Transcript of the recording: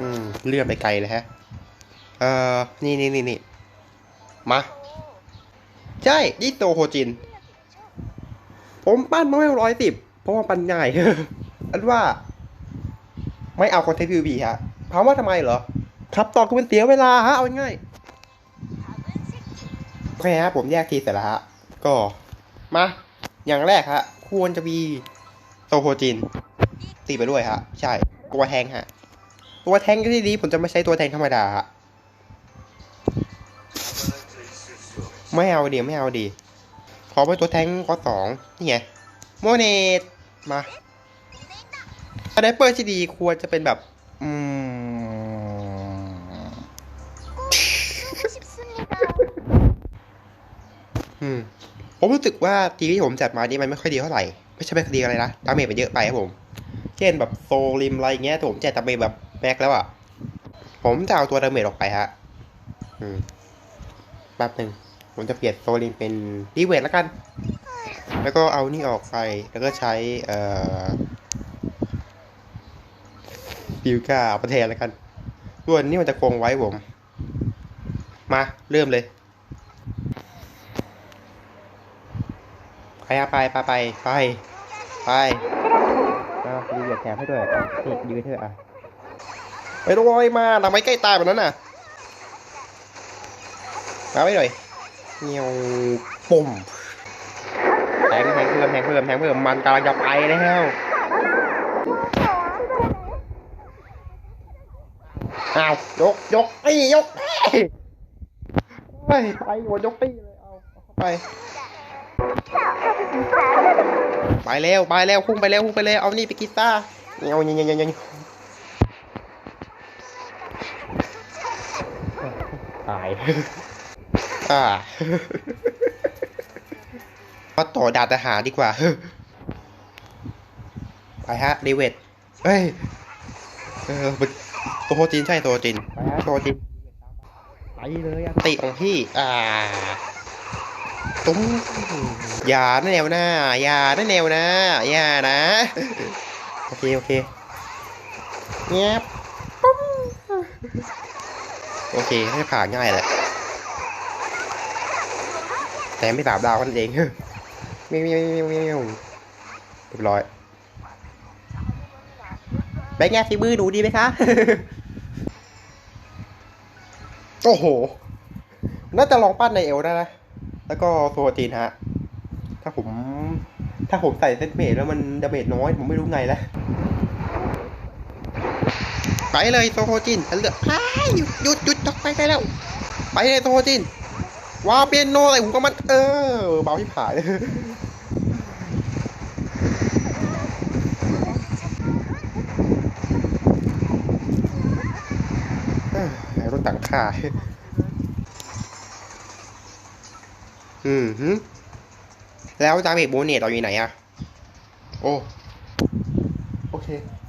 อืม เลื่อนไปไกลเลยฮะ เอ่อ นี่นี่นี่นี่มา ใช่นี่โตโฮจิน ผมปั้นมาไม่ร้อยสิบ เพราะว่าปั้นง่าย อันว่า ไม่เอาคอนเทนต์ PVP ฮะถามว่าทำไมเหรอ ครับต่อคือมันเสียเวลาฮะ เอาง่ายโอเคฮะ ผมแยกทีเสร็จแล้วฮะ ก็ มา อย่างแรกฮะ ควรจะมีโตโฮจิน ตีไปด้วยฮะ ใช่ ตัวแทงฮะ ตัวแทงก็ที่ดี ผมจะไม่ใช้ตัวแทงธรรมดาไม่เอาดีไม่เอาดี ขอไปตัวแทงข้อสองนี่ไงโมเนตมาอะแดปเปอร์ที่ดีควรจะเป็นแบบ อืมอืมผมรู้สึกว่าทีที่ผมจัดมานี่มันไม่ค่อยดีเท่าไหร่ ไม่ใช่ไม่ค่อยดีอะไรนะดาเมจมันเยอะไปครับผม เช่นแบบโซลิมอะไรเงี้ยผมจัดดาเมจแบบ แม็กแล้วอะ ผมจะเอาตัวดาเมจออกไปฮะ อืม แป๊บหนึ่ง ผมจะเปลี่ยนโซลินเป็นดีเวทแล้วกัน แล้วก็เอานี่ออกไป แล้วก็ใช้ เอ่อบิวก้าประเทศแล้วกันส่วนนี้มันจะคงไว้ผม มา เริ่มเลยไปไปไปไปไปไปเอาดีเวทแถมให้ด้วยนี่ดีเวทเถอะอะ ไปลอยมาทำไมใกล้ตายแบบนั้นน่ะมาไม่หน่อยเงียวปุ่มแทงแทงเพิ่มแทงเพิ่มแทงเพิ่มมันกำลังจะไปแล้วอ้าวยกยกตียกไปไปหัวยกตีเลยเอาเข้าไปไปเร็วไปเร็วพุ่งไปเร็วพุ่งไปเร็วเอานี่ไปกีตาร์เงียวเงียวเงียวเงียวเงียว ตายอ่ามาต่อดาบทหารดีกว่า ไปฮะรีเวทเฮ้ย เออมันตัวจีนใช่ตัวจีนไปฮะตัวจีนไปเลยอันติของพี่ อ่า ตุ้มอย่านะแนวหน้า อย่านะแนวหน้า อย่านะ โอเค โอเคเงียบปุ้มโอ เคให้ผ่านง่ายแหละ แต่ไม่สามดาวกันเองเมียวเมียวเมียวเมียวเมียวเรียบร้อยเป็นไงฝีมือหนูดีไหมคะ โอ้โห น่าจะลองปั้นในเอลได้นะ แล้วก็โซจีนฮะ ถ้าผม ถ้าผมใส่เซตเมทแล้วมันดาเมจน้อย ผมไม่รู้ไงแล้ว ไปเลยโซโฮจินฉันเลือกหยุดหยุดหยุดจักไปได้แล้ว ไปเลยโซโฮจินว้าเปียโนอะไรผมก็มันเออเบาที่ผายเลยเอ้ยรถต่างค่ายอืมฮึแล้วดาเมจโบเนตเราอยู่ไหนอะโอ้ โอเค